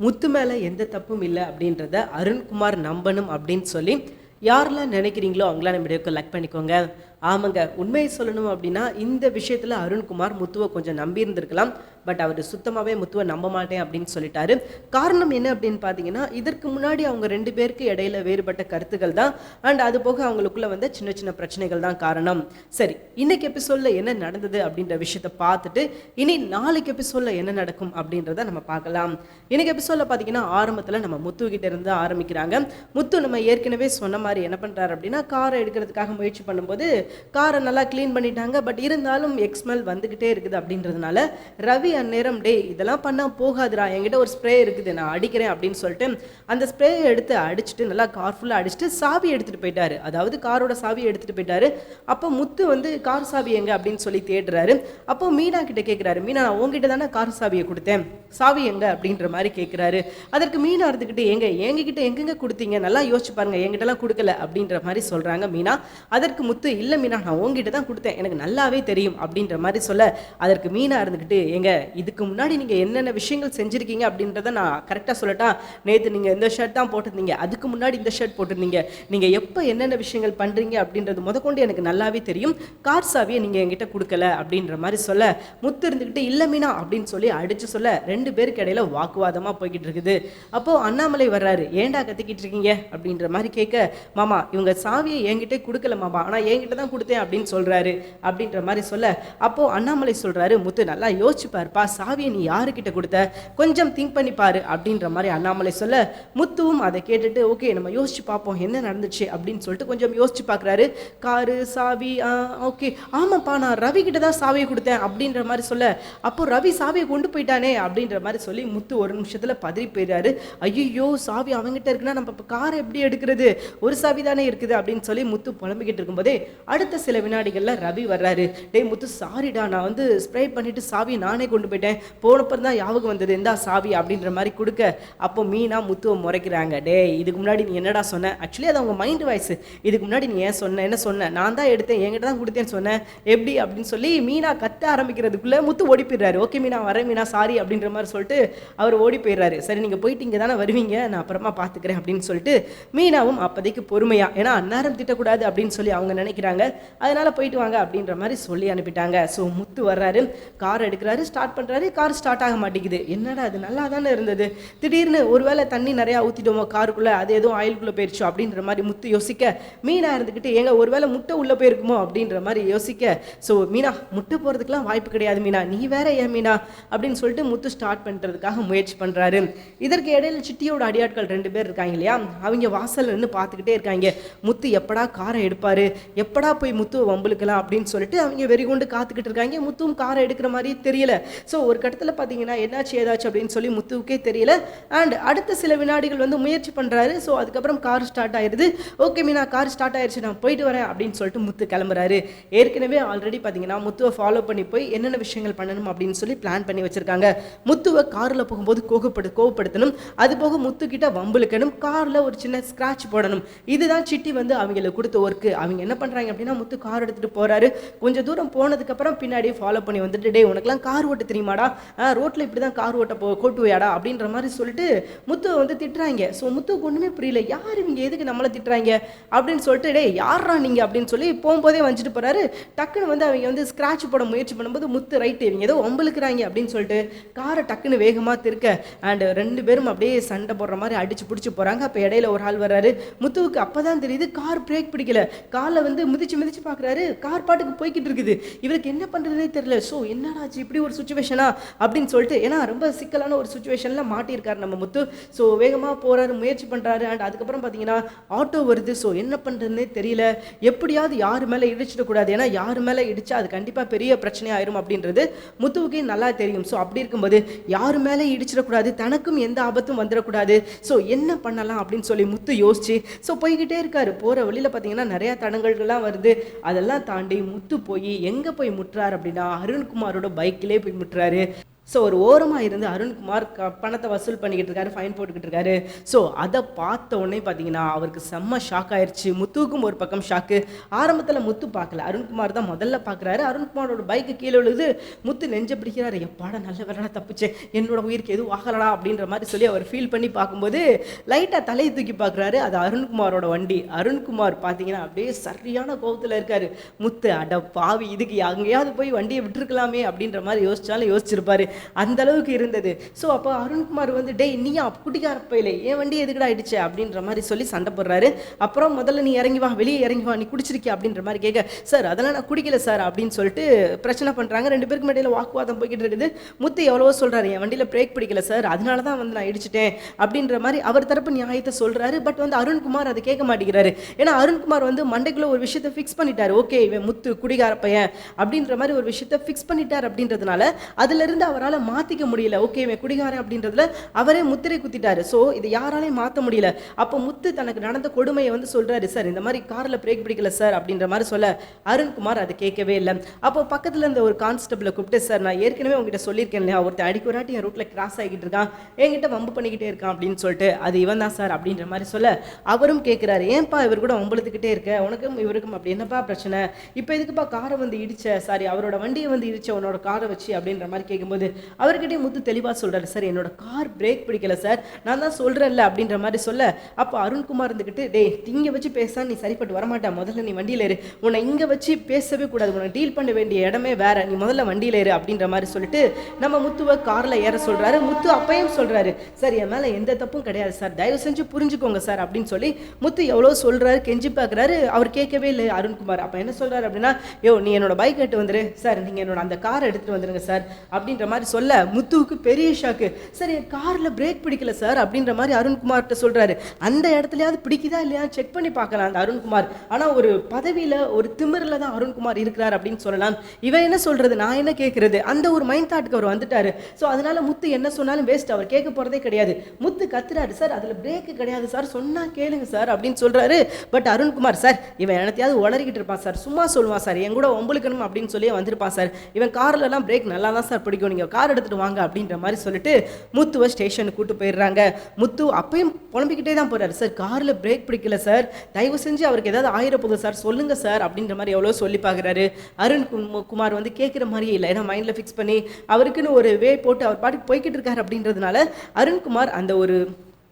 முத்து மேலே எந்த தப்பும் இல்லை அப்படின்றத அருண்குமார் நம்பணும் அப்படின்னு சொல்லி யாரெல்லாம் நினைக்கிறீங்களோ அவங்களாம் நம்ம வீடியோக்கு லக் பண்ணிக்கோங்க. ஆமாங்க உண்மையை சொல்லணும் அப்படின்னா இந்த விஷயத்தில் அருண்குமார் முத்துவை கொஞ்சம் நம்பி இருந்திருக்கலாம் பட் அவர் சுத்தமாகவே முத்துவை நம்ப மாட்டேன் அப்படின்னு சொல்லிட்டாரு. காரணம் என்ன அப்படின்னு பார்த்தீங்கன்னா இதற்கு முன்னாடி அவங்க ரெண்டு பேருக்கு இடையில வேறுபட்ட கருத்துக்கள் தான். அண்ட் அது போக அவங்களுக்குள்ள வந்த சின்ன சின்ன பிரச்சனைகள் தான் காரணம். சரி இன்னைக்கு எபிசோடில் என்ன நடந்தது அப்படின்ற விஷயத்தை பார்த்துட்டு இனி நாளைக்கு எபிசோடில் என்ன நடக்கும் அப்படின்றத நம்ம பார்க்கலாம். இன்னைக்கு எபிசோடில் பார்த்தீங்கன்னா ஆரம்பத்தில் நம்ம முத்து கிட்ட இருந்து ஆரம்பிக்கிறாங்க. முத்து நம்ம ஏற்கனவே சொன்ன மாதிரி என்ன பண்ணுறாரு அப்படின்னா காரை எடுக்கிறதுக்காக முயற்சி பண்ணும்போது காரை நல்லா க்ளீன் பண்ணிட்டாங்க. பட் இருந்தாலும் எக்ஸ்மெல் வந்துக்கிட்டே இருக்குது அப்படின்றதுனால ரவி அந்நேரம் டே இதெல்லாம் பண்ணால் போகாதுடா என்கிட்ட ஒரு ஸ்ப்ரே இருக்குது நான் அடிக்கிறேன் அப்படின்னு சொல்லிட்டு அந்த ஸ்ப்ரேயை எடுத்து அடிச்சுட்டு நல்லா கார் ஃபுல்லாக அடிச்சுட்டு சாவி எடுத்துகிட்டு போயிட்டாரு. அதாவது காரோட சாவி எடுத்துகிட்டு போயிட்டாரு. அப்போ முத்து வந்து கார் சாவி எங்க? அப்படின்னு சொல்லி தேடுறாரு. அப்போ மீனா கிட்ட கேட்குறாரு மீனா நான் உங்ககிட்ட தானே கார் சாவியை கொடுத்தேன். சாவி எங்க? அப்படின்ற மாதிரி கேட்குறாரு அதற்கு மீனா இருந்துக்கிட்டு எங்க எங்ககிட்ட எங்கெங்க கொடுத்தீங்க? நல்லா யோசிச்சு பாருங்க எங்கிட்டலாம் கொடுக்கல அப்படின்ற மாதிரி சொல்றாங்க மீனா. அதற்கு முத்து இல்லை மீனா நான் உங்ககிட்ட தான் கொடுத்தேன். எனக்கு நல்லாவே தெரியும் அப்படின்ற மாதிரி சொல்ல அதற்கு மீனா இருந்துக்கிட்டு எங்க இதுக்கு முன்னாடி நீங்க என்னென்ன விஷயங்கள் செஞ்சுருக்கீங்க அப்படின்றத நான் கரெக்டாக சொல்லட்டா நேற்று நீங்க இந்த ஷர்ட் தான் போட்டிருந்தீங்க அதுக்கு முன்னாடி இந்த ஷர்ட் போட்டிருந்தீங்க. நீங்க எப்போ என்னென்ன விஷயங்கள் பண்றீங்க அப்படின்றது முதற்கொண்டு எனக்கு நல்லாவே தெரியும். கார் சாவியை நீங்க என்கிட்ட கொடுக்கல அப்படின்ற மாதிரி சொல்ல முத்து இருந்துக்கிட்டு இல்லை மீனா அப்படின்னு சொல்லி அடிச்சு சொல்ல ரெண்டு பேருக்கு இடையில வாக்குவாதமா போய்கிட்டு இருக்குது. அப்போ அண்ணாமலை வர்றாரு ஏன்டா கத்திக்கிட்டு இருக்கீங்க? அப்படின்ற மாதிரி கேட்க மாமா இவங்க சாவியை என்கிட்ட கொடுக்கல மாமா ஆனா என்கிட்ட தான் கொடுத்தேன் அப்படின்னு சொல்றாரு. அப்படின்ற மாதிரி சொல்ல அப்போ அண்ணாமலை சொல்றாரு முத்து நல்லா யோசிச்சுப்பார் பாருப்பா சாவியை நீ யாருக்கிட்ட கொடுத்த? கொஞ்சம் திங்க் பண்ணி பாரு அப்படின்ற மாதிரி அண்ணாமலை சொல்ல முத்துவும் அதை கேட்டுட்டு ஓகே நம்ம யோசிச்சு பார்ப்போம் என்ன நடந்துச்சு? அப்படின்னு சொல்லிட்டு கொஞ்சம் யோசிச்சு பார்க்குறாரு. காரு சாவி ஓகே. ஆமாப்பா நான் ரவி கிட்ட தான் சாவியை கொடுத்தேன் அப்படின்ற மாதிரி சொல்ல அப்போ ரவி சாவியை கொண்டு போயிட்டானே அப்படின்ற மாதிரி சொல்லி முத்து ஒரு நிமிஷத்தில் பதறி போயிடுறாரு. ஐயோ சாவி அவங்ககிட்ட இருக்குன்னா நம்ம இப்போ காரை எப்படி எடுக்கிறது? ஒரு சாவி தானே இருக்குது அப்படின்னு சொல்லி முத்து புலம்பிக்கிட்டு இருக்கும்போதே அடுத்த சில வினாடிகளில் ரவி வர்றாரு. டேய் முத்து சாரிடா நான் வந்து ஸ்ப்ரே பண்ணிட்டு சாவி நானே கொண்டு போயிட்டேன். போனப்பறம் தான் யாவுக்கு வந்தது எந்தா சாவி அப்படின்ற மாதிரி கொடுக்க. அப்போ மீனா முத்துவை முறைக்கிறாங்க. டேய் இதுக்கு முன்னாடி நீ என்னடா சொன்ன? ஆக்சுவலி அது அவங்க மைண்ட் வாய்ஸ் இதுக்கு முன்னாடி நீ ஏன் சொன்ன? என்ன சொன்ன? நான் தான் எடுத்தேன். என்கிட்ட தான் கொடுத்தேன்னு சொன்னேன் எப்படி? அப்படின்னு சொல்லி மீனா கத்த ஆரம்பிக்கிறதுக்குள்ள முத்து ஓடி போயிடுறாரு ஓகே மீனா வரேன் மீனா. சாரி அப்படின்ற மாதிரி சொல்லிட்டு அவர் ஓடி போயிடுறாரு சரி நீங்கள் போயிட்டு இங்கே தானே வருவீங்க. நான் அப்புறமா பார்த்துக்கிறேன் அப்படின்னு சொல்லிட்டு மீனாவும் அப்போதைக்கு பொறுமையா ஏன்னா அந்நேரம் திட்டக்கூடாது அப்படின்னு சொல்லி அவங்க நினைக்கிறாங்க. அதனால போயிட்டு வாங்க அப்படின்ற மாதிரி சொல்லி அனுப்பிட்டாங்க. ஸோ முத்து வர்றாரு. கார் எடுக்கிறாரு. ஸ்டார்ட் பண்ணுறாரு கார் ஸ்டார்ட் ஆக மாட்டேங்குது. என்னடா அது நல்லா தானே இருந்தது. திடீர்னு ஒருவேளை தண்ணி நிறையா ஊற்றிட்டோமோ காருக்குள்ளே அது எதுவும் ஆயிலுக்குள்ளே போயிடுச்சோ அப்படின்ற மாதிரி முத்து யோசிக்க மீனாக இருந்துக்கிட்டு ஏங்க ஒருவேளை முட்டை உள்ளே போயிருக்குமோ? அப்படின்ற மாதிரி யோசிக்க ஸோ மீனா முட்டை போகிறதுக்கெலாம் வாய்ப்பு கிடையாது மீனா. நீ வேற ஏன் மீனா? அப்படின்னு சொல்லிட்டு முத்து ஸ்டார்ட் பண்ணுறதுக்காக முயற்சி பண்ணுறாரு இதற்கு இடையில சிட்டியோட அடியாட்கள் ரெண்டு பேர் இருக்காங்க இல்லையா? அவங்க வாசல் நின்று பார்த்துக்கிட்டே இருக்காங்க. முத்து எப்படா காரை எடுப்பார்? எப்படா போய் முத்துவை வம்புலுக்கலாம் அப்படின்னு சொல்லிட்டு அவங்க வெறி கொண்டு காத்துக்கிட்டு இருக்காங்க. முத்துவும் காரை எடுக்கிற மாதிரி தெரியல. ஸோ ஒரு கட்டத்தில் பார்த்தீங்கன்னா என்னாச்சு ஏதாச்சு அப்படின்னு சொல்லி முத்துவுக்கே தெரியல. அண்ட் அடுத்த சில வினாடிகள் வந்து முயற்சி பண்ணுறாரு ஸோ அதுக்கப்புறம் கார் ஸ்டார்ட் ஆயிடுது ஓகே மீனா கார் ஸ்டார்ட் ஆயிடுச்சு நான் போயிட்டு வரேன் அப்படின்னு சொல்லிட்டு முத்து கிளம்புறாரு. ஏற்கனவே ஆல்ரெடி பார்த்தீங்கன்னா முத்துவை ஃபாலோ பண்ணி போய் என்னென்ன விஷயங்கள் பண்ணணும் அப்படின்னு சொல்லி பிளான் பண்ணி வச்சிருக்காங்க. முத்துவை காரில் போகும்போது கோகப்படு கோவப்படுத்தணும். அது போக முத்துக்கிட்ட வம்புழுக்கணும். வம்புலுக்கணும் காரில் ஒரு சின்ன ஸ்க்ராட்ச் போடணும். இதுதான் சிட்டி வந்து அவங்களுக்கு கொடுத்த ஒர்க்கு அவங்க என்ன பண்ணுறாங்க அப்படின்னா முத்து கார் எடுத்துகிட்டு போகிறாரு கொஞ்சம் தூரம் போனதுக்கப்புறம் பின்னாடி ஃபாலோ பண்ணி வந்துட்டு டே உனக்குலாம் கார் ஓட்ட தெரியுமாடா? ரோட்டில் இப்படி தான் கார் ஓட்ட போ கோட்டுவையாடா அப்படின்ற மாதிரி சொல்லிட்டு முத்து வந்து திட்டுறாங்க. ஸோ முத்துவுக்கு ஒன்றுமே புரியல. யார் இவங்க? எதுக்கு நம்மளை திட்டுறாங்க? அப்படின்னு சொல்லிட்டு டே யாரா நீங்கள் அப்படின்னு சொல்லி போகும்போதே வந்துட்டு போகிறாரு டக்குன்னு வந்து அவங்க வந்து ஸ்க்ராட்ச் போட முயற்சி பண்ணும்போது முத்து ரைட்டு இவங்க ஏதோ ஒம்பளுக்குறாங்க அப்படின்னு சொல்லிட்டு காரை டக்குன்னு வேகமாக திருக்க அண்டு ரெண்டு பேரும் அப்படியே சண்டை போடுற மாதிரி அடிச்சு பிடிச்சி போகிறாங்க அப்போ இடையில ஒரு ஆள் வர்றாரு. முத்துவுக்கு அப்போ தான் தெரியுது கார் பிரேக் பிடிக்கல. காலில் வந்து மிதிச்சு மிதிச்சு பார்க்குறாரு கார் பாட்டுக்கு போய்கிட்டு இருக்குது. இவருக்கு என்ன பண்ணுறதே தெரியல. ஸோ என்னடாச்சு இப்படி ஒரு சுச்சுவேஷனா அப்படின்னு சொல்லிட்டு ஏன்னா ரொம்ப சிக்கலான ஒரு சுச்சுவேஷனில் மாட்டியிருக்காரு நம்ம முத்து. ஸோ வேகமாக போகிறாரு முயற்சி பண்ணுறாரு அண்ட் அதுக்கப்புறம் பார்த்தீங்கன்னா ஆட்டோ வருது. ஸோ என்ன பண்ணுறதுனே தெரியல. எப்படியாவது யார் மேலே இடிச்சிடக்கூடாது ஏன்னா யார் மேலே இடிச்சா அது கண்டிப்பாக பெரிய பிரச்சனை ஆயிரும் அப்படின்றது முத்துவுக்கு நல்லா தெரியும். ஸோ அப்படி இருக்கும்போது யார் மேலே இடிச்சிடக்கூடாது தனக்கும் எந்த ஆபத்தும் வந்துடக்கூடாது ஸோ என்ன பண்ணலாம் அப்படின்னு சொல்லி முத்து யோசிச்சு ஸோ போய்கிட்டே இருக்காரு. போகிற வழியில் பார்த்தீங்கன்னா நிறையா தடங்கல்கள்லாம் வருது. அதெல்லாம் தாண்டி முத்து போய் எங்கே போய் முட்டுறாரு அப்படின்னா அருண்குமாரோட பைக்கிலே போய் முட்டுறாரு ஸோ ஒரு ஓரமாக இருந்து அருண்குமார் க பணத்தை வசூல் பண்ணிக்கிட்டு இருக்காரு ஃபைன் போட்டுக்கிட்டு இருக்காரு. ஸோ அதை பார்த்த உடனே பார்த்தீங்கன்னா அவருக்கு செம்ம ஷாக் ஆயிடுச்சு முத்துவுக்கும் ஒரு பக்கம் ஷாக்கு ஆரம்பத்தில் முத்து பார்க்கல. அருண்குமார் தான் முதல்ல பார்க்குறாரு. அருண்குமாரோட பைக்கு கீழே விழுது முத்து நெஞ்ச பிடிக்கிறாரு. எப்பாடா நல்ல வேலைடா தப்பிச்சு. என்னோட உயிருக்கு எதுவும் ஆகலடா அப்படின்ற மாதிரி சொல்லி அவர் ஃபீல் பண்ணி பார்க்கும்போது லைட்டாக தலையை தூக்கி பார்க்குறாரு. அது அருண்குமாரோட வண்டி. அருண்குமார் பார்த்தீங்கன்னா அப்படியே சரியான கோபத்தில் இருக்காரு. முத்து அட பாவி இதுக்கு எங்கேயாவது போய் வண்டியை விட்டுருக்கலாமே அப்படின்ற மாதிரி யோசிச்சாலும் யோசிச்சிருப்பாரு. அந்த அளவுக்கு இருந்தது. ஸோ அப்போ அருண்குமார் வந்து டேய் நீயா குட்டிக்கார பையில என் வண்டி எதுக்குடா ஆயிடுச்சு அப்படின்ற மாதிரி சொல்லி சண்டை போடுறாரு. அப்புறம் முதல்ல நீ இறங்கி வா வெளியே இறங்கி வா நீ குடிச்சிருக்கியா? அப்படின்ற மாதிரி கேட்க சார் அதெல்லாம் நான் குடிக்கல சார் அப்படின்னு சொல்லிட்டு பிரச்சனை பண்ணுறாங்க ரெண்டு பேருக்கு இடையில வாக்குவாதம் போய்கிட்டு இருக்குது. முத்து எவ்வளவோ சொல்கிறாரு என் வண்டியில் பிரேக் பிடிக்கல சார். அதனால தான் வந்து நான் இடிச்சிட்டேன் அப்படின்ற மாதிரி அவர் தரப்பு நியாயத்தை சொல்கிறாரு பட் வந்து அருண்குமார் அதை கேட்க மாட்டேங்கிறாரு. ஏன்னா அருண்குமார் வந்து மண்டைக்குள்ள ஒரு விஷயத்தை ஃபிக்ஸ் பண்ணிட்டார். ஓகே இவன் முத்து குடிகார பையன் அப்படின்ற மாதிரி ஒரு விஷயத்தை ஃபிக்ஸ் பண்ணிட்டார் அப்படின்றதுனால அதுலேருந்து அவர் அவரால் மாற்றிக்க முடியல. ஓகே இவன் குடிகாரன் அப்படின்றதுல அவரே முத்திரை குத்திட்டாரு. ஸோ இதை யாராலையும் மாற்ற முடியல. அப்போ முத்து தனக்கு நடந்த கொடுமையை வந்து சொல்கிறாரு சார் இந்த மாதிரி காரில் பிரேக் பிடிக்கல சார் அப்படின்ற மாதிரி சொல்ல அருண்குமார் அதை கேட்கவே இல்லை. அப்போ பக்கத்தில் இருந்த ஒரு கான்ஸ்டபிளை கூப்பிட்டு சார் நான் ஏற்கனவே உங்ககிட்ட சொல்லியிருக்கேன் இல்லையா? ஒருத்தன் அடிக்க என் ரூட்டில் கிராஸ் ஆகிட்டு இருக்கான். என்கிட்ட வம்பு பண்ணிக்கிட்டே இருக்கான் அப்படின்னு சொல்லிட்டு அது இவன் தான் சார் அப்படின்ற மாதிரி சொல்ல அவரும் கேட்குறாரு ஏன்பா இவர் கூட ஒம்பளத்துக்கிட்டே இருக்க? உனக்கும் இவருக்கும் அப்படி என்னப்பா பிரச்சனை? இப்போ எதுக்குப்பா காரை வந்து இடிச்ச? சாரி அவரோட வண்டியை வந்து இடிச்ச உன்னோட காரை வச்சு? அப்படின்ற மாதிரி கேட்கும்போது அவர்கிட்டயே முத்து தெளிவாக சொல்கிறாரு சார் என்னோட கார் பிரேக் பிடிக்கல சார். நான் தான் சொல்கிறேன்ல அப்படின்ற மாதிரி சொல்ல அப்போ அருண்குமார் இருந்துக்கிட்டு டேய் இங்கே வச்சு பேச நீ சரிப்பட்டு வரமாட்டா. முதல்ல நீ வண்டியில் ஏறு உன்னை இங்கே வச்சு பேசவே கூடாது. உன்னை டீல் பண்ண வேண்டிய இடமே வேற. நீ முதல்ல வண்டியில் ஏறு அப்படின்ற மாதிரி சொல்லிட்டு நம்ம முத்துவை காரில் ஏற சொல்கிறாரு முத்து அப்பையும் சொல்கிறாரு சார் என் மேலே எந்த தப்பும் கிடையாது சார். தயவு செஞ்சு புரிஞ்சுக்கோங்க சார் அப்படின்னு சொல்லி முத்து எவ்வளோ சொல்கிறாரு கெஞ்சி பார்க்குறாரு அவர் கேட்கவே இல்லை அருண்குமார். அப்போ என்ன சொல்கிறாரு அப்படின்னா யோ நீ என்னோட பைக் எடுத்து வந்துரு. சார் நீங்கள் என்னோட அந்த காரை எடுத்துகிட்டு வந்துருங்க சார் அப்படின்ற மாதிரி சொல்ல முத்துவுக்கு பெரிய ஷாக்கு சார் என் காரில் பிரேக் பிடிக்கல சார் அப்படின்ற மாதிரி அருண்குமார்கிட்ட சொல்கிறாரு அந்த இடத்துலயாவது பிடிக்குதா இல்லையா? செக் பண்ணி பார்க்கலாம் அந்த அருண்குமார். ஆனால் ஒரு பதவியில் ஒரு திமிரில் தான் அருண்குமார் இருக்கிறார் அப்படின்னு சொல்லலாம். இவன் என்ன சொல்கிறது நான் என்ன கேட்குறது அந்த ஒரு மைண்ட் தாட்டுக்கு அவர் வந்துட்டாரு. ஸோ அதனால முத்து என்ன சொன்னாலும் வேஸ்ட் அவர் கேட்க போகிறதே கிடையாது. முத்து கத்துறாரு சார் அதில் பிரேக்கு கிடையாது சார். சொன்னால் கேளுங்க சார் அப்படின்னு சொல்கிறாரு பட் அருண்குமார் சார் இவன் எனத்தையாவது உளறிக்கிட்டு இருப்பான் சார். சும்மா சொல்லுவான் சார். என் கூட ஒம்பளுக்கணும் அப்படின்னு சொல்லி வந்திருப்பான் சார். இவன் கார்லலாம் பிரேக் நல்லா தான் சார். பிடிக்கும். நீங்க கார் எடுத்துகிட்டு வாங்க அப்படின்ற மாதிரி சொல்லிட்டு முத்துவை ஸ்டேஷனுக்கு கூட்டு போயிடுறாங்க. முத்து அப்பயும் புலம்பிக்கிட்டே தான் போகிறாரு சார் காரில் பிரேக் பிடிக்கல சார். தயவு செஞ்சு அவருக்கு ஏதாவது ஆயிரப்போகுது சார். சொல்லுங்கள் சார் அப்படின்ற மாதிரி எவ்வளோ சொல்லி பார்க்குறாரு. அருண் குமார் வந்து கேட்குற மாதிரியே இல்லை. ஏன்னா மைண்டில் ஃபிக்ஸ் பண்ணி அவருக்குன்னு ஒரு வே போட்டு அவர் பாட்டுக்கு போய்கிட்டு இருக்காரு அப்படின்றதுனால அருண்குமார் அந்த ஒரு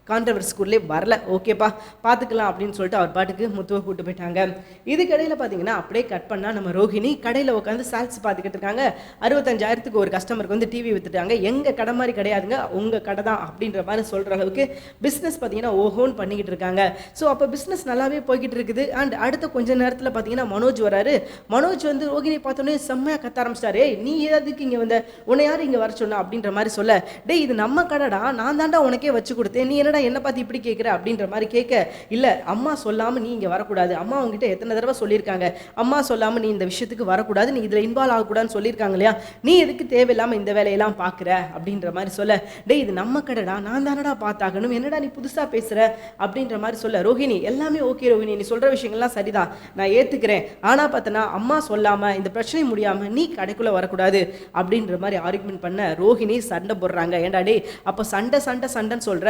கான்ட்ரவர்சிக்குள்ளே வரல. ஓகேப்பா பார்த்துக்கலாம் அப்படின்னு சொல்லிட்டு அவர் பாட்டுக்கு முத்துவை கூட்டு போயிட்டாங்க. இதுக்கடையில் பார்த்தீங்கன்னா அப்படியே கட் பண்ணால் நம்ம ரோஹிணி கடையில் உட்காந்து சேல்ஸ் பார்த்துக்கிட்டு இருக்காங்க. அறுபத்தஞ்சாயிரத்துக்கு ஒரு கஸ்டமருக்கு வந்து டிவி வித்துட்டாங்க. எங்கள் கடை மாதிரி கிடையாதுங்க உங்கள் கடை தான் அப்படின்ற மாதிரி சொல்கிற அளவுக்கு பிஸ்னஸ் பார்த்தீங்கன்னா ஓஹோன்னு பண்ணிக்கிட்டு இருக்காங்க. ஸோ அப்போ பிஸ்னஸ் நல்லாவே போய்கிட்டு இருக்குது. அண்ட் அடுத்த கொஞ்ச நேரத்தில் பார்த்தீங்கன்னா மனோஜ் வராரு. மனோஜ் வந்து ரோகிணி பார்த்தோன்னே செம்மையாக கத்த ஆரம்பிச்சிட்டாரு. "ஏய், நீ ஏதாவதுக்கு இங்கே வந்த? உன்னை யார் இங்கே வர சொன்னா? அப்படின்ற மாதிரி சொல்ல. டேய் இது நம்ம கடைடா. நான் தாண்டா உனக்கே வச்சு கொடுத்தேன். நீ என்னடா என்ன பார்த்து இப்படி கேட்குற அப்படின்ற மாதிரி கேட்க இல்லை அம்மா சொல்லாமல் நீ இங்கே வரக்கூடாது. அம்மா உங்ககிட்ட எத்தனை தடவை சொல்லியிருக்காங்க? அம்மா சொல்லாமல் நீ இந்த விஷயத்துக்கு வரக்கூடாது. நீ இதில் இன்வால்வ் ஆகக்கூடாதுன்னு சொல்லியிருக்காங்க இல்லையா? நீ எதுக்கு தேவையில்லாமல் இந்த வேலையெல்லாம் பார்க்குற? அப்படின்ற மாதிரி சொல்ல டேய் இது நம்ம கடைடா. நான் தானடா பார்த்தாகணும். என்னடா நீ புதுசாக பேசுகிற அப்படின்ற மாதிரி சொல்ல ரோஹிணி எல்லாமே ஓகே ரோஹிணி. நீ சொல்கிற விஷயங்கள்லாம் சரிதான். நான் ஏற்றுக்கிறேன் ஆனால் பார்த்தனா அம்மா சொல்லாமல் இந்த பிரச்சனை முடியாமல் நீ கடைக்குள்ளே வரக்கூடாது. அப்படின்ற மாதிரி ஆர்குமெண்ட் பண்ண ரோஹிணி சண்டை போடுறாங்க. ஏன்டா டே அப்போ சண்டை சண்டை சண்டைன்னு சொல்கிற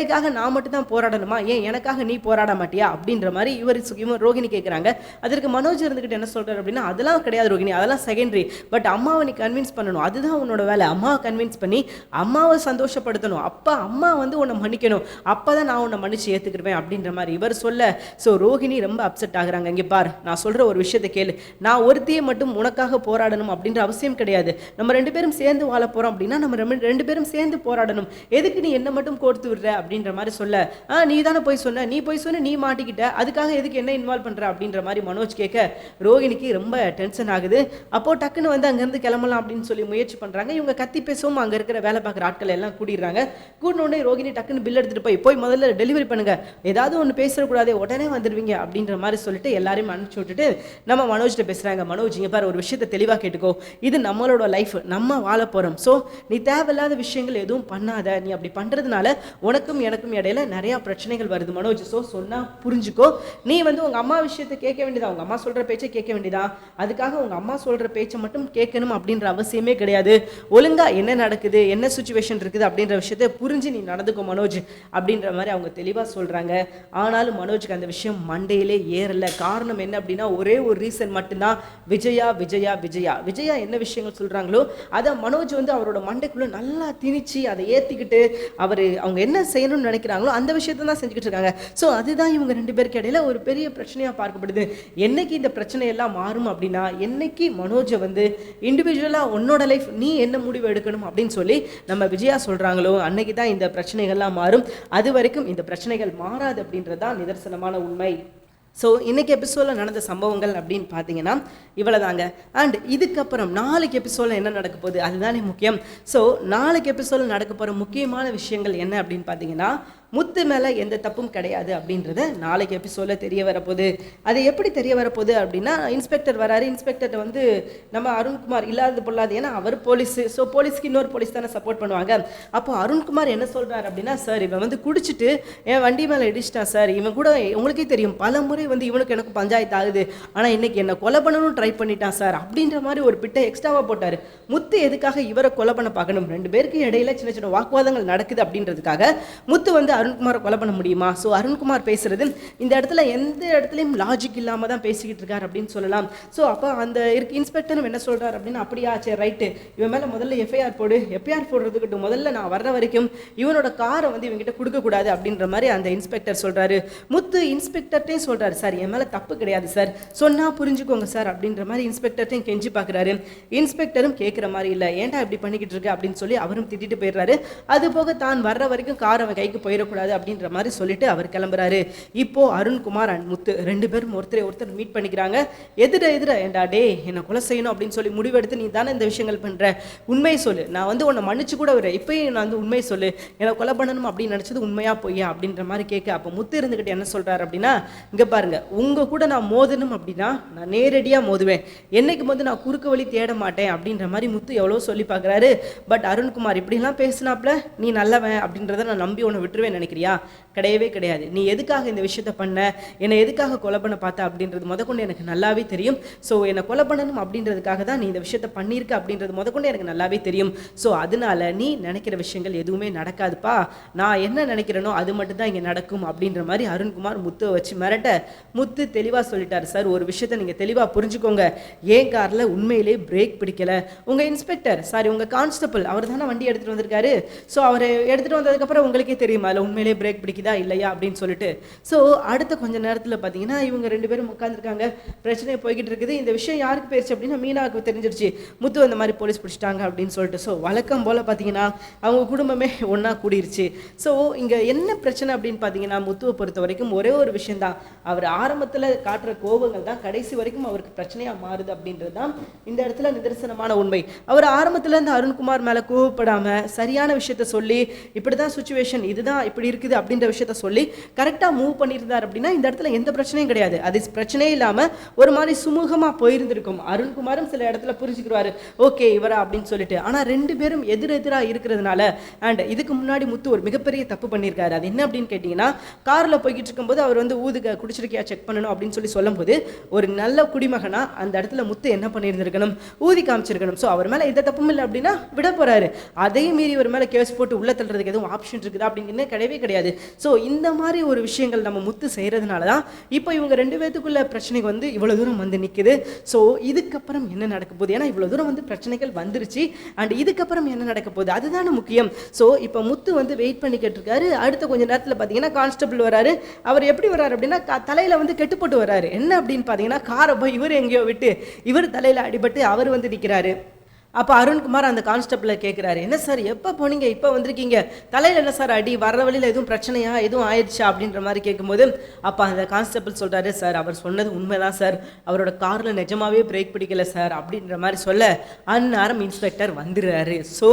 சண்டைக்காக நான் மட்டும் தான் போராடணுமா? ஏன் எனக்காக நீ போராட மாட்டியா? அப்படின்ற மாதிரி இவர் இவர் ரோகிணி கேட்குறாங்க அதற்கு மனோஜ் இருந்துக்கிட்டு என்ன சொல்கிறார் அப்படின்னா அதெல்லாம் கிடையாது ரோகிணி அதெல்லாம் செகண்டரி பட் அம்மாவை நீ கன்வின்ஸ் பண்ணணும். அதுதான் உன்னோட வேலை. அம்மாவை கன்வின்ஸ் பண்ணி அம்மாவை சந்தோஷப்படுத்தணும். அப்பா அம்மா வந்து உன்னை மன்னிக்கணும். அப்போ தான் நான் உன்னை மன்னிச்சு ஏற்றுக்கிடுவேன் அப்படின்ற மாதிரி இவர் சொல்ல ஸோ ரோஹிணி ரொம்ப அப்செட் ஆகுறாங்க. இங்கே பார் நான் சொல்கிற ஒரு விஷயத்தை கேளு. நான் ஒருத்தையே மட்டும் உனக்காக போராடணும் அப்படின்ற அவசியம் கிடையாது. நம்ம ரெண்டு பேரும் சேர்ந்து வாழ போகிறோம் அப்படின்னா நம்ம ரெண்டு- ரெண்டு பேரும் சேர்ந்து போராடணும். எதுக்கு நீ என்ன மட்டும் கோர்த்து விடுற? அப்படின்ற மாதிரி சொல்ல ஆ நீ தானே போய் சொன்ன நீ போய் சொன்ன நீ மாட்டிக்கிட்ட அதுக்காக எதுக்கு என்ன இன்வால்வ் பண்ணுற அப்படின்ற மாதிரி மனோஜ் கேட்க ரோகிணிக்கு ரொம்ப டென்ஷன் ஆகுது. அப்போ டக்குன்னு வந்து அங்கேருந்து கிளம்பலாம் அப்படின்னு சொல்லி முயற்சி பண்ணுறாங்க இவங்க கத்தி பேசவும் அங்கே இருக்கிற வேலை பார்க்குற ஆட்கள் எல்லாம் கூடிடுறாங்க கூட்டின உடனே ரோகிணி டக்குன்னு பில் எடுத்துகிட்டு போய் போய் முதல்ல டெலிவரி பண்ணுங்க. ஏதாவது ஒன்று பேசக்கூடாதே உடனே வந்துடுவீங்க. அப்படின்ற மாதிரி சொல்லிட்டு எல்லாரையும் அனுப்பிச்சி விட்டுட்டு நம்ம மனோஜ்கிட்ட பேசுகிறாங்க மனோஜ் இங்கே பாரு ஒரு விஷயத்தை தெளிவாக கேட்டுக்கோ. இது நம்மளோட லைஃப் நம்ம வாழ போகிறோம் ஸோ நீ தேவையில்லாத விஷயங்கள் எதுவும் பண்ணாத. நீ அப்படி பண்ணுறதுனால உனக்கு உனக்கும் எனக்கும் இடையில நிறையா பிரச்சனைகள் வருது. மனோஜ் ஸோ சொன்னால் புரிஞ்சுக்கோ. நீ வந்து உங்கள் அம்மா விஷயத்தை கேட்க வேண்டியதா? உங்கள் அம்மா சொல்கிற பேச்சை கேட்க வேண்டியதா? அதுக்காக உங்கள் அம்மா சொல்கிற பேச்சை மட்டும் கேட்கணும் அப்படின்ற அவசியமே கிடையாது. ஒழுங்காக என்ன நடக்குது என்ன சுச்சுவேஷன் இருக்குது அப்படின்ற விஷயத்த புரிஞ்சு நீ நடந்துக்கோ மனோஜ் அப்படின்ற மாதிரி அவங்க தெளிவாக சொல்கிறாங்க ஆனாலும் மனோஜுக்கு அந்த விஷயம் மண்டையிலே ஏறலை. காரணம் என்ன அப்படின்னா ஒரே ஒரு ரீசன் மட்டும்தான். விஜயா விஜயா விஜயா. விஜயா என்ன விஷயங்கள் சொல்கிறாங்களோ அதை மனோஜ் வந்து அவரோட மண்டைக்குள்ளே நல்லா திணிச்சு அதை ஏற்றிக்கிட்டு அவர் அவங்க என்ன செய்யணும்னு நினைக்கிறாங்களோ அந்த விஷயத்தை தான் செஞ்சுக்கிட்டு இருக்காங்க. ஸோ அதுதான் இவங்க ரெண்டு பேருக்கு இடையில ஒரு பெரிய பிரச்சனையாக பார்க்கப்படுது. என்னைக்கு இந்த பிரச்சனை எல்லாம் மாறும் அப்படின்னா என்னைக்கு மனோஜை வந்து இண்டிவிஜுவலாக உன்னோட லைஃப் நீ என்ன முடிவு எடுக்கணும் அப்படின்னு சொல்லி நம்ம விஜயா சொல்றாங்களோ அன்னைக்கு தான் இந்த பிரச்சனைகள்லாம் மாறும். அது வரைக்கும் இந்த பிரச்சனைகள் மாறாது அப்படின்றது தான் நிதர்சனமான உண்மை. ஸோ இன்றைக்கி எபிசோடில் நடந்த சம்பவங்கள் அப்படின்னு பார்த்தீங்கன்னா இவ்வளோதாங்க அண்ட் இதுக்கப்புறம் நாளைக்கு எபிசோடில் என்ன நடக்க போகுது? அதுதானே முக்கியம். ஸோ நாளைக்கு எபிசோடில் நடக்க போகிற முக்கியமான விஷயங்கள் என்ன அப்படின்னு பார்த்தீங்கன்னா முத்து மேலே எந்த தப்பும் கிடையாது அப்படின்றத நாளைக்கு எபிசோடில் தெரிய வரப்போகுது. அது எப்படி தெரிய வரப்போகுது அப்படின்னா இன்ஸ்பெக்டர் வராரு. இன்ஸ்பெக்டர் வந்து நம்ம அருண்குமார் இல்லாதது பொல்லாது. ஏன்னா அவர் போலீஸு ஸோ போலீஸ்க்கு இன்னொரு போலீஸ் தானே சப்போர்ட் பண்ணுவாங்க. அப்போ அருண்குமார் என்ன சொல்கிறார் அப்படின்னா சார் இவன் வந்து குடிச்சிட்டு என் வண்டி மேலே இடிச்சிட்டான் சார் இவன் கூட உங்களுக்கே தெரியும். பல முறை வந்து இவனுக்கு எனக்கு பஞ்சாயத்து ஆகுது. ஆனால் இன்னைக்கு என்னை கொலை பண்ணணும் ட்ரை பண்ணிட்டான் சார் அப்படின்ற மாதிரி ஒரு பிட்டை எக்ஸ்ட்ராவாக போட்டார். முத்து எதுக்காக இவரை கொலை பண்ண பார்க்கணும்? ரெண்டு பேருக்கு இடையில சின்ன சின்ன வாக்குவாதங்கள் நடக்குது அப்படின்றதுக்காக முத்து வந்து அருண்குமாரை கொலை பண்ண முடியுமா? ஸோ அருண்குமார் பேசுகிறது இந்த இடத்துல எந்த இடத்துலையும் லாஜிக் இல்லாமல் தான் பேசிக்கிட்டு இருக்கார் அப்படின்னு சொல்லலாம். ஸோ அப்போ அந்த இருக்கு இன்ஸ்பெக்டரும் என்ன சொல்கிறார் அப்படின்னு அப்படியா சரி ரைட்டு இவன் மேலே முதல்ல எஃப்ஐஆர் போடு. எஃப்ஐஆர் போடுறதுக்கிட்ட முதல்ல நான் வர்ற வரைக்கும் இவனோட காரை வந்து இவங்கிட்ட கொடுக்கக்கூடாது அப்படின்ற மாதிரி அந்த இன்ஸ்பெக்டர் சொல்கிறாரு முத்து இன்ஸ்பெக்டர்ட்டையும் சொல்கிறாரு சார் என் மேலே தப்பு கிடையாது சார். சொன்னால் புரிஞ்சுக்கோங்க சார் அப்படின்ற மாதிரி இன்ஸ்பெக்டர்ட்டையும் கெஞ்சி பார்க்குறாரு இன்ஸ்பெக்டரும் கேட்குற மாதிரி இல்லை ஏன்டா இப்படி பண்ணிக்கிட்டு இருக்கு? அப்படின்னு சொல்லி அவரும் திட்டிட்டு போயிடுறாரு. அது போக தான் வர்ற வரைக்கும் கார் அவன் கைக்கு போயிடக்கூடாது அப்படின்ற மாதிரி சொல்லிட்டு அவர் கிளம்புறாரு. இப்போ அருண்குமார் அண்ட் முத்து ரெண்டு பேரும் ஒருத்தரை ஒருத்தர் மீட் பண்ணிக்கிறாங்க. எதிர எதிர ஏண்டா டே என்னை கொலை செய்யணும் அப்படின்னு சொல்லி முடிவெடுத்து நீ தானே இந்த விஷயங்கள் பண்ற? உண்மையை சொல்லு. நான் வந்து உன்னை மன்னிச்சு கூட வரேன் இப்பயும் நான் வந்து உண்மையை சொல்லு. என்னை கொலை பண்ணணும் அப்படின்னு நினச்சது உண்மையா பொய்யா அப்படின்ற மாதிரி கேட்க அப்போ முத்து இருந்துக்கிட்டு என்ன சொல்றாரு அப்படின்னா இங்க பாருங்க உங்க கூட நான் மோதணும் அப்படின்னா நான் நேரடியாக மோதுவேன். என்னைக்கு வந்து நான் குறுக்கு வழி தேட மாட்டேன் அப்படின்ற மாதிரி முத்து எவ்வளோ சொல்லி பார்க்குறாரு. பட் அருண்குமார் இப்படிலாம் பேசினாப்புல நீ நல்லவன் அப்படின்றத நான் நம்பி உன்னை விட்டுருவேன் நினைக்கிறியா? கிடையவே கிடையாது. நீ எதுக்காக இந்த விஷயத்த பண்ண? என்னை எதுக்காக கொலை பண்ண பார்த்த அப்படின்றது முதற்கொண்டு எனக்கு நல்லாவே தெரியும். ஸோ என்னை கொலை பண்ணணும் அப்படின்றதுக்காக தான் நீ இந்த விஷயத்த பண்ணியிருக்க அப்படின்றது முதற்கொண்டு எனக்கு நல்லாவே தெரியும். ஸோ அதனால நீ நினைக்கிற விஷயங்கள் எதுவுமே நடக்காதுப்பா. நான் என்ன நினைக்கிறேனோ அது மட்டும் தான் இங்கே நடக்கும் அப்படின்ற மாதிரி அருண்குமார் முத்துவை வச்சு மிரட்ட முத்து தெளிவாக சொல்லிட்டாரு. சார் ஒரு விஷயத்த நீங்கள் தெளிவாக புரிஞ்சுக்கோங்க. ஏன் காரில் உண்மையிலே பிரேக் பிடிக்கல? உங்கள் இன்ஸ்பெக்டர் சாரி உங்கள் கான்ஸ்டபிள் அவர் தானே வண்டி எடுத்துகிட்டு வந்திருக்காரு. ஸோ அவர் எடுத்துகிட்டு வந்ததுக்கப்புறம் உங்களுக்கே தெரியுமா அதில் உண்மையிலே பிரேக் பிடிக்குதா இல்லையா அப்படின்னு சொல்லிட்டு. ஸோ அடுத்த கொஞ்ச நேரத்தில் பார்த்தீங்கன்னா இவங்க ரெண்டு பேரும் உட்காந்துருக்காங்க பிரச்சனை போய்கிட்டு இருக்குது. இந்த விஷயம் யாருக்கு போயிடுச்சு அப்படின்னா மீனாவுக்கு தெரிஞ்சிருச்சு. முத்து அந்த மாதிரி போலீஸ் பிடிச்சிட்டாங்க அப்படின்னு சொல்லிட்டு. ஸோ வழக்கம் போல் பார்த்தீங்கன்னா அவங்க குடும்பமே ஒன்றா கூடிருச்சு. ஸோ இங்கே என்ன பிரச்சனை அப்படின்னு பார்த்தீங்கன்னா முத்துவை பொறுத்த வரைக்கும் ஒரே ஒரு விஷயம்தான். அவர் ஆரம்பத்தில் காட்டுற கோபங்கள் தான் கடைசி வரைக்கும் அவருக்கு பிரச்சனையாக மாறுது அப்படின்றது தான் இந்த இடத்துல நிதர்சனமான உண்மை. அவர் ஆரம்பத்தில் இந்த அருண்குமார் மேலே கோவப்படாமல் சரியான விஷயத்த சொல்லி இப்படி தான் சுச்சுவேஷன் இதுதான் இப்படி இப்படி இருக்குது அப்படின்ற விஷயத்த சொல்லி கரெக்டாக மூவ் பண்ணியிருந்தார் அப்படின்னா இந்த இடத்துல எந்த பிரச்சனையும் கிடையாது. அது பிரச்சனையே இல்லாமல் ஒரு மாதிரி சுமூகமாக போயிருந்திருக்கும். அருண்குமாரும் சில இடத்துல புரிஞ்சுக்கிறாரு ஓகே இவரா அப்படின்னு சொல்லிட்டு. ஆனால் ரெண்டு பேரும் எதிர் எதிராக இருக்கிறதுனால அண்ட் இதுக்கு முன்னாடி முத்து ஒரு மிகப்பெரிய தப்பு பண்ணியிருக்காரு. அது என்ன அப்படின்னு கேட்டிங்கன்னா காரில் போய்கிட்டு இருக்கும்போது அவர் வந்து ஊதுக குடிச்சிருக்கியா செக் பண்ணணும் அப்படின்னு சொல்லி சொல்லும்போது ஒரு நல்ல குடிமகனாக அந்த இடத்துல முத்து என்ன பண்ணியிருந்திருக்கணும்? ஊதி காமிச்சிருக்கணும். ஸோ அவர் மேலே எந்த தப்பும் இல்லை அப்படின்னா விட போறாரு. அதையும் மீறி ஒரு மேலே கேஸ் போட்டு உள்ள தள்ளுறதுக்கு எதுவும் ஆப்ஷன் இருக்குதா அப்படின்னு கிடையவே கிடையாது. ஸோ இந்த மாதிரி ஒரு விஷயங்கள் நம்ம முத்து செய்கிறதுனால தான் இப்போ இவங்க ரெண்டு பேர்த்துக்குள்ள பிரச்சனைக்கு வந்து இவ்வளோ தூரம் வந்து நிற்குது ஸோ இதுக்கப்புறம் என்ன நடக்க போகுது? ஏன்னா இவ்வளோ தூரம் வந்து பிரச்சனைகள் வந்துருச்சு. அண்ட் இதுக்கப்புறம் என்ன நடக்க போகுது? அதுதானே முக்கியம். ஸோ இப்போ முத்து வந்து வெயிட் பண்ணிக்கிட்டு இருக்காரு அடுத்த கொஞ்ச நேரத்தில் பார்த்தீங்கன்னா கான்ஸ்டபிள் வராரு. அவர் எப்படி வராரு அப்படின்னா தலையில் வந்து கெட்டுப்பட்டு வராரு என்ன அப்படின்னு பார்த்தீங்கன்னா காரை போய் இவர் எங்கேயோ விட்டு இவர் தலையில் அடிபட்டு அவர் வந்து நிற்கிறாரு அப்போ அருண்குமார் அந்த கான்ஸ்டபிளை கேட்குறாரு என்ன சார் எப்போ போனீங்க? இப்போ வந்திருக்கீங்க. தலையில் என்ன சார் அடி? வர வழியில் எதுவும் பிரச்சனையா? எதுவும் ஆயிடுச்சா? அப்படின்ற மாதிரி கேட்கும்போது அப்போ அந்த கான்ஸ்டபிள் சொல்கிறாரு சார் அவர் சொன்னது உண்மைதான் சார். அவரோட காரில் நிஜமாகவே பிரேக் பிடிக்கல சார். அப்படின்ற மாதிரி சொல்ல அந்நேரம் இன்ஸ்பெக்டர் வந்துடுறாரு. ஸோ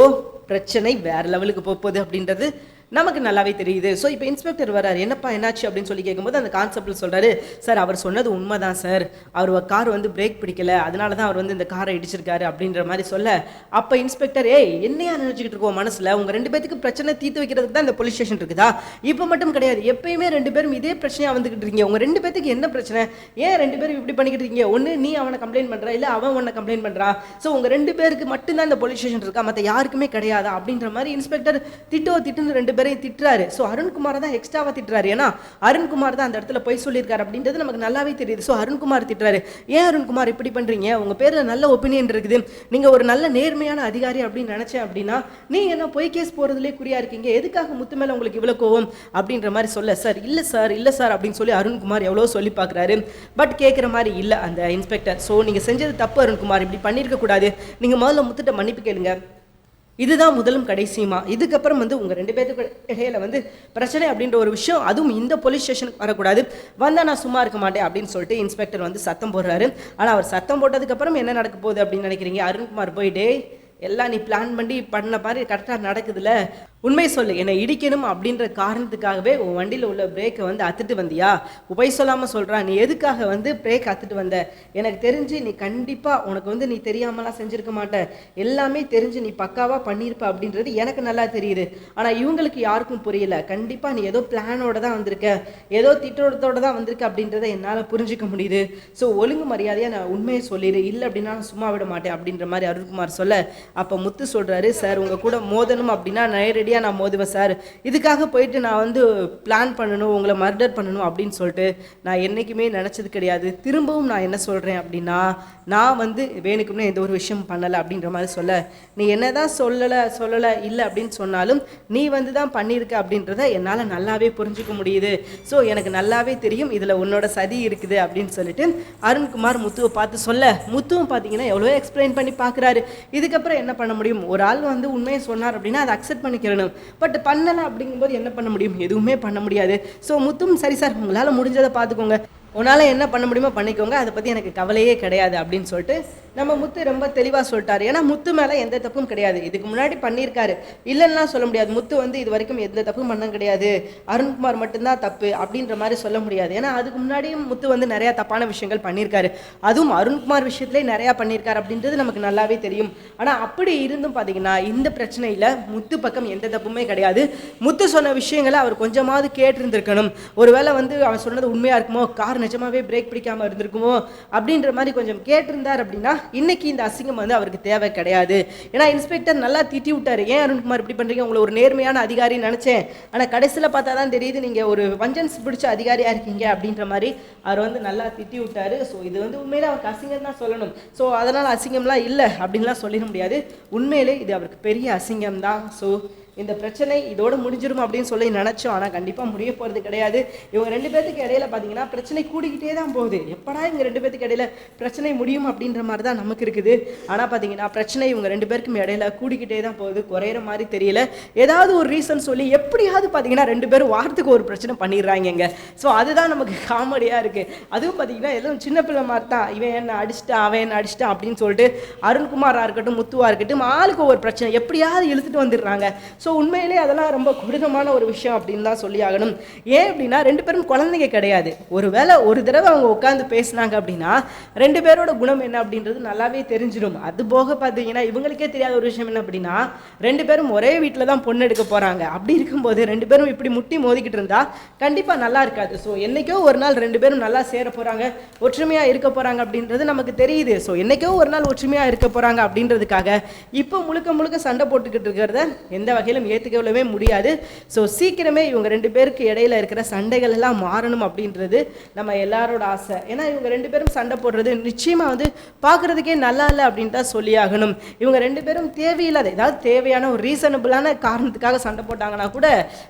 பிரச்சனை வேறு லெவலுக்கு போகுது. அப்படின்றது நமக்கு நல்லாவே தெரியுது. ஸோ இப்போ இன்ஸ்பெக்டர் வராரு என்னப்பா என்னாச்சு? அப்படின்னு சொல்லி கேட்கும்போது அந்த கான்செப்டில் சொல்கிறாரு சார் அவர் சொன்னது உண்மைதான் சார் அவர் கார் வந்து பிரேக் பிடிக்கல. அதனால தான் அவர் வந்து இந்த காரை இடிச்சிருக்காரு அப்படின்ற மாதிரி சொல்ல அப்போ இன்ஸ்பெக்டர் ஏய் என்னையா நினச்சிக்கிட்டு இருக்கோம் மனசில்? உங்கள் ரெண்டு பேத்துக்கு பிரச்சனை தீர்த்து வைக்கிறதுக்கு தான் இந்த போலீஸ் ஸ்டேஷன் இருக்குதா? இப்போ மட்டும் கிடையாது. எப்பயுமே ரெண்டு பேரும் இதே பிரச்சனையாக வந்துக்கிட்டு இருக்கீங்க. உங்கள் ரெண்டு பேத்துக்கு என்ன பிரச்சனை? ஏன் ரெண்டு பேரும் இப்படி பண்ணிக்கிட்டு இருக்கீங்க? ஒன்று நீ அவனை கம்ப்ளைண்ட் பண்ணுறா இல்லை அவன் உன்னை கம்ப்ளைண்ட் பண்ணுறான் ஸோ உங்கள் ரெண்டு பேருக்கு மட்டும்தான் இந்த போலீஸ் ஸ்டேஷன் இருக்கா? மற்ற யாருக்குமே கிடையாதா? அப்படின்ற மாதிரி இன்ஸ்பெக்டர் திட்டோ திட்டுன்னு ரெண்டு பேரையும் திட்டுறாரு. ஸோ அருண்குமார் தான் எக்ஸ்ட்ராவாக திட்டுறாரு. ஏன்னா அருண்குமார் தான் அந்த இடத்துல போய் சொல்லியிருக்காரு அப்படின்றது நமக்கு நல்லாவே தெரியுது. ஸோ அருண்குமார் திட்டுறாரு. ஏன் அருண்குமார் இப்படி பண்ணுறீங்க உங்கள் பேரில் நல்ல ஒப்பீனியன் இருக்குது. நீங்கள் ஒரு நல்ல நேர்மையான அதிகாரி அப்படின்னு நினச்சேன் அப்படின்னா நீங்கள் என்ன பொய் கேஸ் போகிறதுலே குறியாக இருக்கீங்க? எதுக்காக முத்து மேலே உங்களுக்கு இவ்வளோ கோவம்? அப்படின்ற மாதிரி சொல்ல சார் இல்லை சார் இல்லை சார் அப்படின்னு சொல்லி அருண்குமார் எவ்வளோ சொல்லி பார்க்குறாரு. பட் கேட்குற மாதிரி இல்லை அந்த இன்ஸ்பெக்டர் ஸோ நீங்கள் செஞ்சது தப்பு அருண்குமார். இப்படி பண்ணியிருக்க கூடாது நீங்கள் முதல்ல முத்துட்ட மன்னிப்பு கேளுங்க. இதுதான் முதலும் கடைசியுமா? இதுக்கப்புறம் வந்து உங்கள் ரெண்டு பேருக்கு இடையில வந்து பிரச்சனை அப்படின்ற ஒரு விஷயம் அதுவும் இந்த போலீஸ் ஸ்டேஷனுக்கு வரக்கூடாது. வந்தால் நான் சும்மா இருக்க மாட்டேன் அப்படின்னு சொல்லிட்டு இன்ஸ்பெக்டர் வந்து சத்தம் போடுறாரு. ஆனால் அவர் சத்தம் போட்டதுக்கப்புறம் என்ன நடக்க போகுது அப்படின்னு நினைக்கிறீங்க? அருண்குமார் போயிட்டே எல்லாம் நீ பிளான் பண்ணி பண்ண மாதிரி கரெக்டாக நடக்குதுல்ல உண்மை சொல்லு என்னை இடிக்கணும் அப்படின்ற காரணத்துக்காகவே உன் வண்டியில் உள்ள பிரேக்கை வந்து அத்துட்டு வந்தியா? உபை சொல்லாமல் சொல்கிறா நீ எதுக்காக வந்து பிரேக் அத்துட்டு வந்த? எனக்கு தெரிஞ்சு நீ கண்டிப்பாக உனக்கு வந்து நீ தெரியாமலாம் செஞ்சுருக்க மாட்ட. எல்லாமே தெரிஞ்சு நீ பக்காவாக பண்ணியிருப்ப அப்படின்றது எனக்கு நல்லா தெரியுது. ஆனால் இவங்களுக்கு யாருக்கும் புரியல. கண்டிப்பாக நீ ஏதோ பிளானோட தான் வந்திருக்க. ஏதோ திட்டத்தோட தான் வந்திருக்க அப்படின்றத என்னால் புரிஞ்சுக்க முடியுது. ஸோ ஒழுங்கு மரியாதையாக நான் உண்மையை சொல்லிடு. இல்லை அப்படின்னா நான் சும்மா விட மாட்டேன் அப்படின்ற மாதிரி அருண்குமார் சொல்ல அப்போ முத்து சொல்கிறாரு சார் உங்கள் கூட மோதணும் அப்படின்னா நேரடியாக நான் மோதுவேன் சார். இதுக்காக போயிட்டு நான் வந்து பிளான் பண்ணணும் உங்களை மர்டர் பண்ணணும் அப்படின்னு சொல்லிட்டு நான் என்றைக்குமே நினச்சது கிடையாது. திரும்பவும் நான் என்ன சொல்கிறேன் அப்படின்னா நான் வந்து வேணுக்கும்னு எந்த ஒரு விஷயம் பண்ணலை அப்படின்ற மாதிரி சொல்ல. நீ என்ன தான் சொல்லலை சொல்லலை இல்லை அப்படின்னு சொன்னாலும் நீ வந்து தான் பண்ணியிருக்க அப்படின்றத என்னால் நல்லாவே புரிஞ்சுக்க முடியுது. ஸோ எனக்கு நல்லாவே தெரியும் இதில் உன்னோட சதி இருக்குது அப்படின்னு சொல்லிட்டு அருண்குமார் முத்துவை பார்த்து சொல்ல. முத்துவும் பார்த்தீங்கன்னா எவ்வளோ எக்ஸ்பிளைன் பண்ணி பார்க்குறாரு. இதுக்கப்புறம் என்ன பண்ண முடியும்? ஒரு ஆள் வந்து உண்மையை சொன்னார் அப்படின்னா அதை அக்செப்ட் பண்ணிக்கிறேன் பண்ணிக்கிறணும் பட் பண்ணலை அப்படிங்கும்போது என்ன பண்ண முடியும்? எதுவுமே பண்ண முடியாது. ஸோ முத்தும் சரி சார் உங்களால் முடிஞ்சதை பார்த்துக்கோங்க. உன்னால் என்ன பண்ண முடியுமோ பண்ணிக்கோங்க. அதை பற்றி எனக்கு கவலையே கிடையாது அப்படின்னு சொல்லிட்டு நம்ம முத்து ரொம்ப தெளிவாக சொல்லிட்டாரு. ஏன்னா முத்து மேலே எந்த தப்பும் கிடையாது. இதுக்கு முன்னாடி பண்ணியிருக்காரு. இல்லைன்னா சொல்ல முடியாது. முத்து வந்து இது வரைக்கும் எந்த தப்பும் பண்ண கிடையாது. அருண்குமார் மட்டும்தான் தப்பு அப்படின்ற மாதிரி சொல்ல முடியாது. ஏன்னா அதுக்கு முன்னாடியும் முத்து வந்து நிறையா தப்பான விஷயங்கள் பண்ணியிருக்காரு. அதுவும் அருண்குமார் விஷயத்துலேயே நிறையா பண்ணியிருக்காரு அப்படின்றது நமக்கு நல்லாவே தெரியும். ஆனால் அப்படி இருந்தும் பார்த்தீங்கன்னா இந்த பிரச்சனையில் முத்து பக்கம் எந்த தப்புமே கிடையாது. முத்து சொன்ன விஷயங்களை அவர் கொஞ்சமாவது கேட்டிருந்திருக்கணும். ஒருவேளை வந்து அவன் சொன்னது உண்மையாக இருக்குமோ? கார் நிஜமாவே பிரேக் பிடிக்காமல் இருந்திருக்குமோ? அப்படின்ற மாதிரி கொஞ்சம் கேட்டிருந்தார் அப்படின்னா இன்னைக்கு இந்த அசிங்கம் வந்து அவருக்கு தேவை கிடையாது. ஏன்னா இன்ஸ்பெக்டர் நல்லா திட்டி விட்டாரு. ஏன் அருண்குமார் இப்படி பண்ணுறீங்க உங்களை ஒரு நேர்மையான அதிகாரி நினச்சேன். ஆனால் கடைசியில் பார்த்தா தான் தெரியுது நீங்கள் ஒரு வஞ்சன்ஸ் பிடிச்ச அதிகாரியாக இருக்கீங்க அப்படின்ற மாதிரி அவர் வந்து நல்லா திட்டி விட்டாரு. ஸோ இது வந்து உண்மையிலே அவருக்கு அசிங்கம் தான் சொல்லணும். ஸோ அதனால் அசிங்கம்லாம் இல்லை அப்படின்லாம் சொல்லிட முடியாது. உண்மையிலே இது அவருக்கு பெரிய அசிங்கம் தான் ஸோ இந்த பிரச்சனை இதோட முடிஞ்சிடும் அப்படின்னு சொல்லி நினச்சோம். ஆனால் கண்டிப்பாக முடிய போகிறது கிடையாது. இவங்க ரெண்டு பேர்த்துக்கு இடையில பார்த்தீங்கன்னா பிரச்சனை கூடிக்கிட்டே தான் போகுது. எப்படா இவங்க ரெண்டு பேர்த்துக்கு இடையில பிரச்சனை முடியும் அப்படின்ற மாதிரி தான் நமக்கு இருக்குது. ஆனால் பார்த்தீங்கன்னா பிரச்சனை இவங்க ரெண்டு பேருக்கும் இடையில கூடிக்கிட்டே தான் போகுது. குறையிற மாதிரி தெரியல. ஏதாவது ஒரு ரீசன் சொல்லி எப்படியாவது பார்த்தீங்கன்னா ரெண்டு பேரும் வாரத்துக்கு ஒரு பிரச்சனை பண்ணிடுறாங்கங்க. ஸோ அதுதான் நமக்கு காமெடியாக இருக்குது அதுவும் பார்த்தீங்கன்னா எல்லாம் சின்ன பிள்ளை மாதிரி தான். இவன் என்ன அடிச்சிட்டான் அவன் என்ன அடிச்சிட்டான் அப்படின்னு சொல்லிட்டு அருண்குமாராக இருக்கட்டும் முத்துவாக இருக்கட்டும் ஆளுக்கு ஒரு பிரச்சனை எப்படியாவது இழுத்துட்டு வந்துடுறாங்க. ஸோ ஸோ உண்மையிலே அதெல்லாம் ரொம்ப கொடூரமான ஒரு விஷயம் அப்படின்னு தான் சொல்லி ஆகணும். ஏன் அப்படின்னா ரெண்டு பேரும் குழந்தைங்க கிடையாது. ஒருவேளை ஒரு தடவை அவங்க உட்காந்து பேசுனாங்க அப்படின்னா ரெண்டு பேரோட குணம் என்ன அப்படின்றது நல்லாவே தெரிஞ்சிடும். அது போக பார்த்தீங்கன்னா இவங்களுக்கே தெரியாத ஒரு விஷயம் என்ன அப்படின்னா ரெண்டு பேரும் ஒரே வீட்டில் தான் பொண்ணு எடுக்க போகிறாங்க அப்படி இருக்கும்போது ரெண்டு பேரும் இப்படி முட்டி மோதிக்கிட்டு இருந்தால் கண்டிப்பாக நல்லா இருக்காது. ஸோ என்னைக்கோ ஒரு நாள் ரெண்டு பேரும் நல்லா சேர போகிறாங்க ஒற்றுமையாக இருக்க போகிறாங்க அப்படின்றது நமக்கு தெரியுது. ஸோ என்னைக்கோ ஒரு நாள் ஒற்றுமையாக இருக்க போகிறாங்க அப்படின்றதுக்காக இப்போ முழுக்க முழுக்க சண்டை போட்டுக்கிட்டு இருக்கிறத எந்த வகையில் வகையிலும் ஏற்றுக்கவே முடியாது. ஸோ சீக்கிரமே இவங்க ரெண்டு பேருக்கு இடையில இருக்கிற சண்டைகள் எல்லாம் மாறணும் அப்படின்றது நம்ம எல்லாரோட ஆசை. ஏன்னா இவங்க ரெண்டு பேரும் சண்டை போடுறது நிச்சயமாக வந்து பார்க்குறதுக்கே நல்லா இல்லை அப்படின்னு தான் சொல்லி ஆகணும் இவங்க ரெண்டு பேரும் தேவையில்லாத ஏதாவது தேவையான ஒரு ரீசனபிளான காரணத்துக்காக சண்டை போட்டாங்கன்னா கூட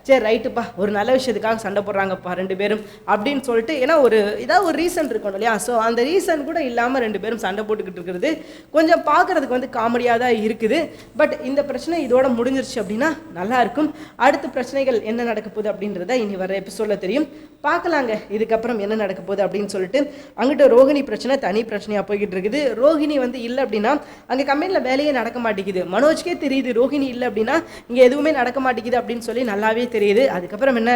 சரி ரைட்டுப்பா ஒரு நல்ல விஷயத்துக்காக சண்டை போடுறாங்கப்பா ரெண்டு பேரும் அப்படின்னு சொல்லிட்டு ஏன்னா ஒரு ஏதாவது ஒரு ரீசன் இருக்கணும் இல்லையா? ஸோ அந்த ரீசன் கூட இல்லாமல் ரெண்டு பேரும் சண்டை போட்டுக்கிட்டு இருக்கிறது கொஞ்சம் பார்க்குறதுக்கு வந்து காமெடியாக தான் இருக்குது. பட் இந்த பிரச்சனை இதோட முடிஞ்சிருச்சு அப்படின்னா நல்லா இருக்கும் அடுத்த பிரச்சனைகள் என்ன நடக்க போகுது அப்படின்றத இனி வர எபிசோடில் தெரியும். பார்க்கலாங்க. இதுக்கப்புறம் என்ன நடக்க போகுது அப்படின்னு சொல்லிட்டு அங்கிட்ட ரோஹிணி பிரச்சனை தனி பிரச்சனையாக போய்கிட்டு இருக்குது. ரோஹிணி வந்து இல்லை அப்படின்னா அங்கே கம்பெனியில் வேலையே நடக்க மாட்டேங்குது. மனோஜ்க்கே தெரியுது ரோஹிணி இல்லை அப்படின்னா இங்கே எதுவுமே நடக்க மாட்டேங்குது அப்படின்னு சொல்லி நல்லாவே தெரியுது. அதுக்கப்புறம் என்ன?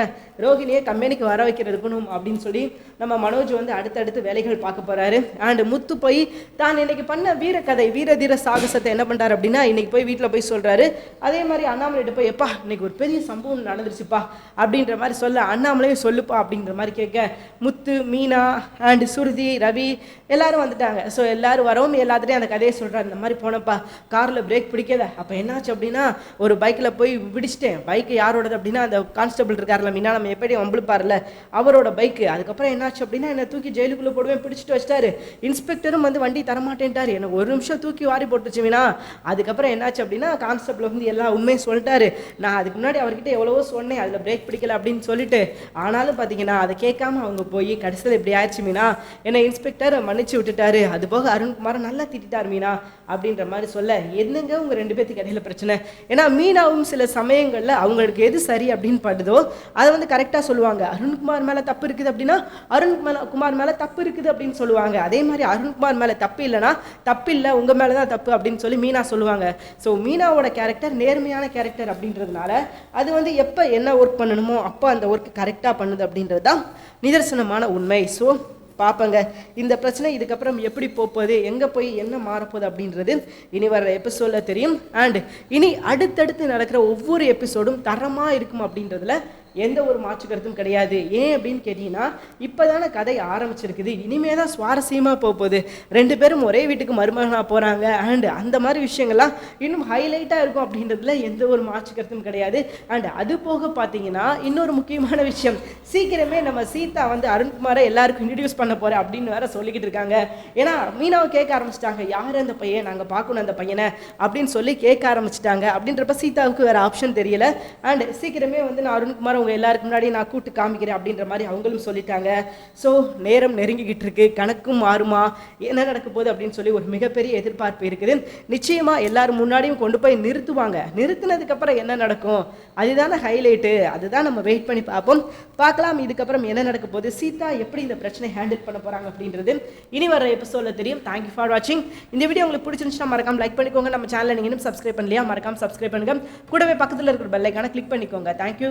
ரோஹிணியை கம்பெனிக்கு வர வைக்கிறது இருக்கணும் அப்படின்னு சொல்லி நம்ம மனோஜ் வந்து அடுத்தடுத்து வேலைகள் பார்க்க போறாரு. அண்ட் முத்து போய் தான் இன்னைக்கு பண்ண வீரக்கதை வீரதீர சாகசத்தை என்ன பண்றாரு அப்படின்னா இன்னைக்கு போய் வீட்டில் போய் சொல்றாரு. அதே மாதிரி அண்ணாமலைகிட்ட போய் எப்பா இன்னைக்கு ஒரு பெரிய சம்பவம் நடந்துருச்சுப்பா அப்படின்ற மாதிரி சொல்ல அண்ணாமலையும் சொல்லுப்பா அப்படின்ற மாதிரி கேட்க முத்து மீனா அண்ட் சுருதி ரவி எல்லாரும் வந்துட்டாங்க. ஸோ எல்லாரும் வரவும் எல்லாத்துலேயும் அந்த கதையை சொல்றாரு. இந்த மாதிரி போனப்பா காரில் பிரேக் பிடிக்கல. அப்போ என்னாச்சு அப்படின்னா ஒரு பைக்கில் போய் பிடிச்சிட்டேன் பைக் யாரோடது அப்படின்னா அந்த கான்ஸ்டபிள் இருக்கார்ல மீனா நம்ம எப்படி வம்பிழுப்பார்ல அவரோட பைக்கு அதுக்கப்புறம் என்னாச்சு அப்படின்னா என்னை தூக்கி ஜெயிலுக்குள்ளே போடுவேன் பிடிச்சிட்டு வச்சிட்டாரு. இன்ஸ்பெக்டரும் வந்து வண்டி தரமாட்டேன்ட்டார். எனக்கு ஒரு நிமிஷம் தூக்கி வாரி போட்டுச்சு மீனா. அதுக்கப்புறம் என்னாச்சு அப்படின்னா கான்ஸ்டபிள் வந்து எல்லா உண்மையும் விட்டார் நான் அதுக்கு முன்னாடி அவர்கிட்ட எவ்வளவோ சொன்னேன் அதில் பிரேக் பிடிக்கல அப்படின்னு சொல்லிட்டு. ஆனாலும் பார்த்தீங்கன்னா அதை கேட்காம அவங்க போய் கடைசியில் இப்படி ஆயிடுச்சு மீனா? என்னை இன்ஸ்பெக்டர் மன்னிச்சு விட்டுட்டாரு. அது போக அருண்குமாரை நல்லா திட்டார் மீனா அப்படின்ற மாதிரி சொல்ல என்னங்க உங்கள் ரெண்டு பேர்த்துக்கு இடையில பிரச்சனை? ஏன்னா மீனாவும் சில சமயங்களில் அவங்களுக்கு எது சரி அப்படின்னு படுதோ அதை வந்து கரெக்டாக சொல்லுவாங்க. அருண்குமார் மேலே தப்பு இருக்குது அப்படின்னா அருண் மேல- குமார் மேலே தப்பு இருக்குது அப்படின்னு சொல்லுவாங்க. அதே மாதிரி அருண்குமார் மேலே தப்பு இல்லைன்னா தப்பு இல்லை உங்கள் மேலே தான் தப்பு அப்படின்னு சொல்லி மீனா சொல்லுவாங்க. ஸோ மீனாவோட கேரக்டர் நேர்மையான கேரக்டர் அப்படின்றதுனால அது வந்து எப்போ என்ன ஒர்க் பண்ணணுமோ அப்போ அந்த ஒர்க் கரெக்டாக பண்ணுது அப்படின்றது தான் நிதர்சனமான உண்மை. ஸோ பார்ப்பங்க இந்த பிரச்சனை இதுக்கப்புறம் எப்படி போப்போது? எங்கே போய் என்ன மாறப்போகுது அப்படின்றது இனி வர எபிசோடில் தெரியும். அண்ட் இனி அடுத்தடுத்து நடக்கிற ஒவ்வொரு எபிசோடும் தரமாக இருக்கும் அப்படின்றதுல எந்த ஒரு மாற்று கருத்தும் கிடையாது. ஏன் அப்படின்னு கேட்டிங்கன்னா இப்போ தானே கதை ஆரம்பிச்சிருக்குது. இனிமே தான் சுவாரஸ்யமாக போக போகுது. ரெண்டு பேரும் ஒரே வீட்டுக்கு மருமகனாக போகிறாங்க அண்டு அந்த மாதிரி விஷயங்கள்லாம் இன்னும் ஹைலைட்டாக இருக்கும் அப்படின்றதுல எந்த ஒரு மாற்று கருத்தும் கிடையாது. அண்ட் அது போக பார்த்தீங்கன்னா இன்னொரு முக்கியமான விஷயம். சீக்கிரமே நம்ம சீதா வந்து அருண்குமாரை எல்லாருக்கும் இன்ட்ரடியூஸ் பண்ண போகிறேன் அப்படின்னு வேற சொல்லிக்கிட்டு இருக்காங்க. ஏன்னா மீனாவை கேட்க ஆரம்பிச்சிட்டாங்க. யார் அந்த பையன்? நாங்கள் பார்க்கணும் அந்த பையனை அப்படின்னு சொல்லி கேட்க ஆரம்பிச்சிட்டாங்க. அப்படின்றப்ப சீதாவுக்கு வேறு ஆப்ஷன் தெரியல. அண்ட் சீக்கிரமே வந்து நான் அருண்குமாரை உங்க எல்லாருக்கு முன்னாடி நான் கூட்டு காமிக்கிறேன் அப்படின்ற மாதிரி அவங்களும் சொல்லிட்டாங்க. ஸோ நேரம் நெருங்கிக்கிட்டு இருக்கு. கணக்கும் மாறுமா? என்ன நடக்க போகுது அப்படின்னு சொல்லி ஒரு மிகப்பெரிய எதிர்பார்ப்பு இருக்குது. நிச்சயமா எல்லாரும் முன்னாடியும் கொண்டு போய் நிறுத்துவாங்க. நிறுத்தினதுக்கு அப்புறம் என்ன நடக்கும்? அதுதானே ஹைலைட்டு அதுதான் நம்ம வெயிட் பண்ணி பார்ப்போம். பார்க்கலாம் இதுக்கப்புறம் என்ன நடக்க போகுது? சீதா எப்படி இந்த பிரச்சனை ஹேண்டில் பண்ண போறாங்க அப்படின்றது இனி வர எபிசோட்ல தெரியும். தேங்க்யூ ஃபார் வாட்சிங் இந்த வீடியோ உங்களுக்கு பிடிச்சிருந்துச்சுன்னா மறக்காம லைக் பண்ணிக்கோங்க. நம்ம சேனலை நீங்க இன்னும் சப்ஸ்கிரைப் பண்ணலையா? மறக்காம சப்ஸ்கிரைப் பண்ணுங்க. கூடவே பக்கத்தில் இருக்கிற பெல்லைக்கான கிளிக் பண்ணிக்கோங்க. தேங்க்யூ